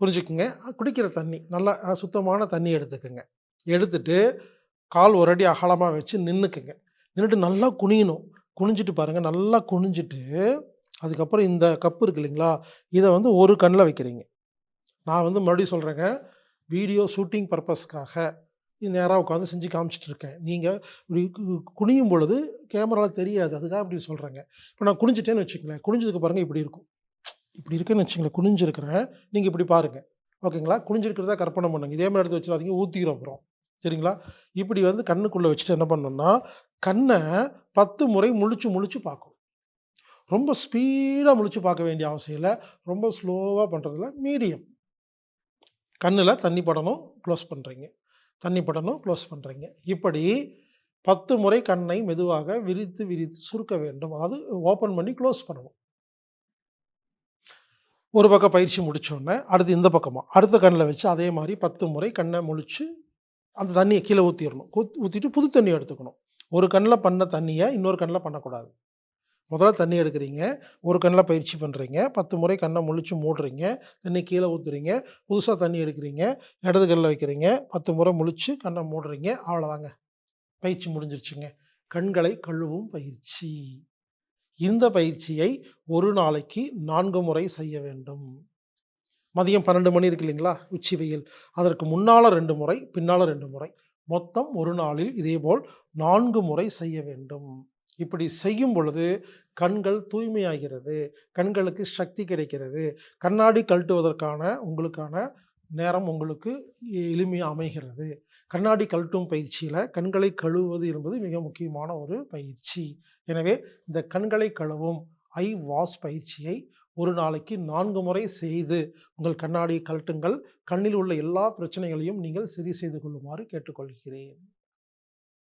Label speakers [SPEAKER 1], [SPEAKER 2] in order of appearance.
[SPEAKER 1] புரிஞ்சுக்குங்க. குடிக்கிற தண்ணி நல்லா சுத்தமான தண்ணி எடுத்துக்கங்க. எடுத்துட்டு கால் ஒரு அடி அகலமாக வச்சு நின்றுக்குங்க நின்றுட்டு நல்லா குனியணும். குனிஞ்சிட்டு பாருங்கள் நல்லா குனிஞ்சிட்டு அதுக்கப்புறம் இந்த கப்பு இருக்கு இல்லைங்களா இதை வந்து ஒரு கண்ணில் வைக்கிறீங்க. நான் வந்து மறுபடியும் சொல்கிறேங்க வீடியோ ஷூட்டிங் பர்பஸ்க்காக நேராக உட்காந்து செஞ்சு காமிச்சிட்டு இருக்கேன். நீங்கள் இப்படி குனியும் பொழுது கேமராவில் தெரியாது. அதுக்காக இப்படி சொல்கிறேங்க இப்போ நான் குனிஞ்சிட்டேன்னு வச்சுக்கங்களேன் குனிஞ்சதுக்கு பாருங்கள் இப்படி இருக்கும். இப்படி இருக்குன்னு வச்சுங்களேன் குனிஞ்சிருக்கிறேன் நீங்கள் இப்படி பாருங்கள் ஓகேங்களா? குனிஞ்சிருக்கிறதா கற்பனை பண்ணுங்க. இதே மாதிரி எடுத்து வச்சிடாதீங்க ஊற்றிக்கிறோம் அப்புறம். சரிங்களா? இப்படி வந்து கண்ணுக்குள்ளே வச்சுட்டு என்ன பண்ணணும்னா கண்ணை பத்து முறை முழிச்சு முழிச்சு பார்க்கணும். ரொம்ப ஸ்பீடாக முழிச்சு பார்க்க வேண்டிய அவசியம் இல்லை. ரொம்ப ஸ்லோவாக பண்ணுறதுல மீடியம். கண்ணில் தண்ணி படணும் க்ளோஸ் பண்ணுறீங்க தண்ணி படணும் க்ளோஸ் பண்ணுறீங்க இப்படி பத்து முறை கண்ணை மெதுவாக விரித்து விரித்து சுருக்க வேண்டும். அதாவது ஓப்பன் பண்ணி க்ளோஸ் பண்ணணும். ஒரு பக்கம் பயிற்சி முடித்தோடனே அடுத்து இந்த பக்கமாக அடுத்த கண்ணில் வச்சு அதே மாதிரி பத்து முறை கண்ணை முழிச்சு அந்த தண்ணியை கீழே ஊற்றிடணும் ஊற்றிட்டு புது தண்ணியை எடுத்துக்கணும். ஒரு கண்ணில் பண்ண தண்ணியை இன்னொரு கண்ணில் பண்ணக்கூடாது. முதல்ல தண்ணி எடுக்கிறீங்க. ஒரு கண்ணில் பயிற்சி பண்ணுறீங்க பத்து முறை கண்ணை முழிச்சு மூடுறீங்க. தண்ணி கீழே ஊற்றுறீங்க புதுசாக தண்ணி எடுக்கிறீங்க. இடது கண்ணில் வைக்கிறீங்க. பத்து முறை முழிச்சு கண்ணை மூடுறீங்க. அவ்வளோதாங்க பயிற்சி முடிஞ்சிருச்சுங்க. கண்களை கழுவும் பயிற்சி. இந்த பயிற்சியை ஒரு நாளைக்கு நான்கு முறை செய்ய வேண்டும். மதியம் பன்னெண்டு மணி இருக்கு இல்லைங்களா? உச்சி வெயில். அதற்கு முன்னால் ரெண்டு முறை பின்னால் ரெண்டு முறை. மொத்தம் ஒரு நாளில் இதேபோல் நான்கு முறை செய்ய வேண்டும். இப்படி செய்யும் பொழுது கண்கள் தூய்மையாகிறது. கண்களுக்கு சக்தி கிடைக்கிறது. கண்ணாடி கழட்டுவதற்கான உங்களுக்கான நேரம் உங்களுக்கு எளிமையாக அமைகிறது. கண்ணாடி கழட்டும் பயிற்சியில் கண்களை கழுவுவது என்பது மிக முக்கியமான ஒரு பயிற்சி. எனவே இந்த கண்களை கழுவும் ஐ வாஷ் பயிற்சியை ஒரு நாளைக்கு நான்கு முறை செய்து உங்கள் கண்ணாடி கழட்டுங்கள். கண்ணில் உள்ள எல்லா பிரச்சனைகளையும் நீங்கள் சரி செய்து கொள்ளுமாறு கேட்டுக்கொள்கிறேன்.